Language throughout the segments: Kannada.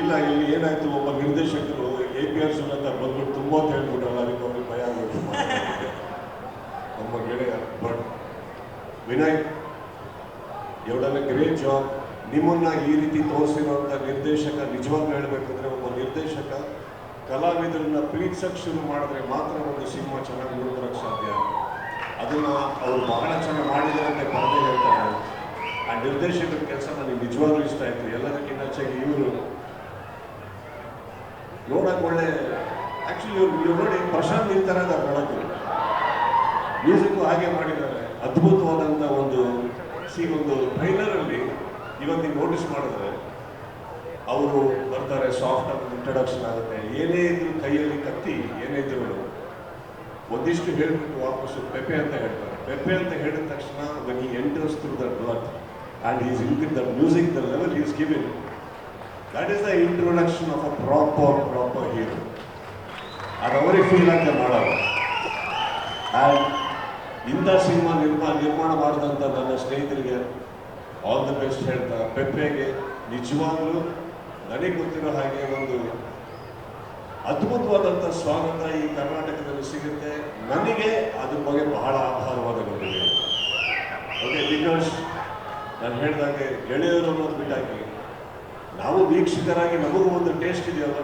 ಇಲ್ಲ, ಇಲ್ಲಿ ಏನಾಯ್ತು? ಒಬ್ಬ ನಿರ್ದೇಶಕರು ಎ ಪಿ ಆರ್ ಸುಮಂತ ಬಂದ್ಬಿಟ್ಟು ತುಂಬ ಅಂತ ಹೇಳ್ಬಿಟ್ರಲ್ಲ, ಅದಕ್ಕೆ ಅವ್ರಿಗೆ ಭಯ ಆಗ್ಬಿಟ್ಟು ನಮ್ಮ ಗೆಳೆಯ ಬಟ್ ವಿನಯ್ ಎವಡನ್ ಗ್ರೇಟ್ ಜಾಬ್. ನಿಮ್ಮನ್ನ ಈ ರೀತಿ ತೋರಿಸಿರುವಂಥ ನಿರ್ದೇಶಕ ನಿಜವಾಗ್ಲೂ ಹೇಳ್ಬೇಕಂದ್ರೆ ಒಬ್ಬ ನಿರ್ದೇಶಕ ಕಲಾವಿದರನ್ನ ಪ್ರೀತಿಸಕ್ಕೆ ಶುರು ಮಾಡಿದ್ರೆ ಮಾತ್ರ ಒಂದು ಸಿನಿಮಾ ಚೆನ್ನಾಗಿ ನೋಡ್ಬರಕ್ ಸಾಧ್ಯ. ಅದನ್ನ ಅವರು ಬಹಳ ಚೆನ್ನಾಗಿ ಮಾಡಿದ್ದಾರೆ ಅಂತ ಹೇಳ್ತಾರೆ. ಆ ನಿರ್ದೇಶಕರ ಕೆಲಸ ನನಗೆ ನಿಜವಾಗ್ಲೂ ಇಷ್ಟ ಆಯ್ತು. ಎಲ್ಲದಕ್ಕಿಂತ ಹೆಚ್ಚಾಗಿ ಇವರು ನೋಡಕ್ ಒಳ್ಳೆ ಆ್ಯಕ್ಚುಲಿ ನೋಡಿ ಪ್ರಶಾಂತ್ ನಿಂತರ ಬೆಳಕು ಮ್ಯೂಸಿಕ್ ಹಾಗೆ ಮಾಡಿದ್ದಾರೆ. ಅದ್ಭುತವಾದಂಥ ಒಂದು ಸಿ ಒಂದು ಟ್ರೈಲರ್ ಅಲ್ಲಿ ಇವತ್ತು ನೋಟಿಸ್ ಮಾಡಿದ್ರೆ ಅವರು ಬರ್ತಾರೆ ಸಾಫ್ಟ್ ಆಗಿ ಇಂಟ್ರಡಕ್ಷನ್ ಆಗುತ್ತೆ. ಏನೇ ಇದ್ರು ಕೈಯಲ್ಲಿ ಕತ್ತಿ, ಏನೇ ಇದ್ರು ಒಂದಿಷ್ಟು ಹೇಳ್ಬಿಟ್ಟು ವಾಪಸ್ಸು ಪೆಪೆ ಅಂತ ಹೇಳ್ತಾರೆ. ಪೆಪೆ ಅಂತ ಹೇಳಿದ ತಕ್ಷಣ when ಎಂಟು enters and is and the music the level he's given that is the introduction of a proper proper hero. ಅದು ಅವರಿಗೆ ಫೀಲ್ ಆಗದೆ ಮಾಡೋದು ಆ್ಯಂಡ್ ಇಂಥ ಸಿನಿಮಾ ನಿರ್ಮಾ ನಿರ್ಮಾಣ ಮಾಡಿದಂಥ ನನ್ನ ಸ್ನೇಹಿತರಿಗೆ ಆಲ್ ದ ಬೆಸ್ಟ್ ಹೇಳ್ತಾ, ಪೆಪ್ಪೆಗೆ ನಿಜವಾಗ್ಲೂ ನನಗೆ ಗೊತ್ತಿರೋ ಹಾಗೆ ಒಂದು ಅದ್ಭುತವಾದಂಥ ಸ್ವಾಗತ ಈ ಕರ್ನಾಟಕದಲ್ಲಿ ಸಿಗುತ್ತೆ. ನನಗೆ ಅದ್ರ ಬಗ್ಗೆ ಬಹಳ ಆಭಾರವಾದ ಗೊತ್ತಿದೆ ಓಕೆ ಬಿಕಾಸ್ ನಾನು ಹೇಳಿದಾಗೆ ಗೆಳೆಯರು ಅನ್ನೋದು ಬಿಟ್ಟಾಕಿ ನಾವು ವೀಕ್ಷಕರಾಗಿ ನಮಗೂ ಒಂದು ಟೇಸ್ಟ್ ಇದೆಯಲ್ಲ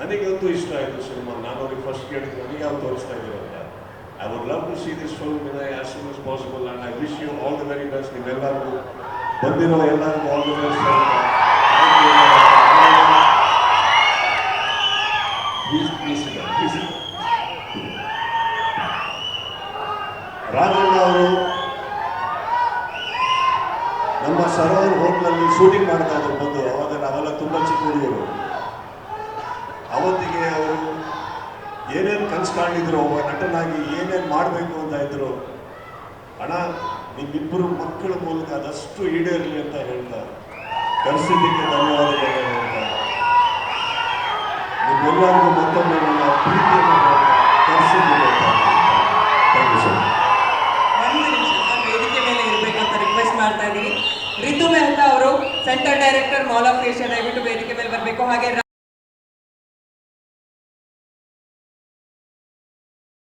ನನಗಂತೂ ಇಷ್ಟ ಆಯಿತು ಸಿನಿಮಾ. ನಾನು ಅವ್ರಿಗೆ ಫಸ್ಟ್ ಕೇಳಿದ್ದು, ನನಗೆ ಯಾವ ತೋರಿಸ್ತಾ ಇದ್ದೀರ ಅಂತ. I would love to see this film in as soon as possible and I wish you all the very best ನಿಮ್ಮೆಲ್ಲರಿಗೂ, ಬಂದಿರೋ ಎಲ್ಲರಿಗೂ ಆಲ್ ದ ಬೆಸ್ಟ್ ರಾಜಣ್ಣ ಅವರು ನಮ್ಮ ಸರೋವರ್ ಹೋಟ್ಲಲ್ಲಿ ಶೂಟಿಂಗ್ ಮಾಡ್ತಾ ಇದ್ರು ಬಂದು. ಅವಾಗ ನಾವೆಲ್ಲ ತುಂಬ ಚಿಕ್ಕ ಹುಡುಗರು ಅವತ್ತಿಗೆ ಅವರು ಏನೇನು ಕನಸು ಕಾಣಿದ್ರು ಒಬ್ಬ ನಟನಾಗಿ ಏನೇನು ಮಾಡಬೇಕು ಅಂತ ಇದ್ರು. ಅಣ್ಣ, ನಿಮ್ಮಿಬ್ಬರು ಮಕ್ಕಳ ಮೂಲಕ ಅದಷ್ಟು ಈಡೇರಲಿ ಅಂತ ಹೇಳ್ತಾರೆ ಕರೆಸಿದ್ದಕ್ಕೆ ಧನ್ಯವಾದಗಳು ಅಂತ. ನಿಮ್ಮೆಲ್ಲರಿಗೂ ರಿತು ಮೆಹ್ತಾ ಅವರು centre director mall of Asia ದಯವಿಟ್ಟು ವೇದಿಕೆ ಮೇಲೆ ಬರಬೇಕು. ಹಾಗೆ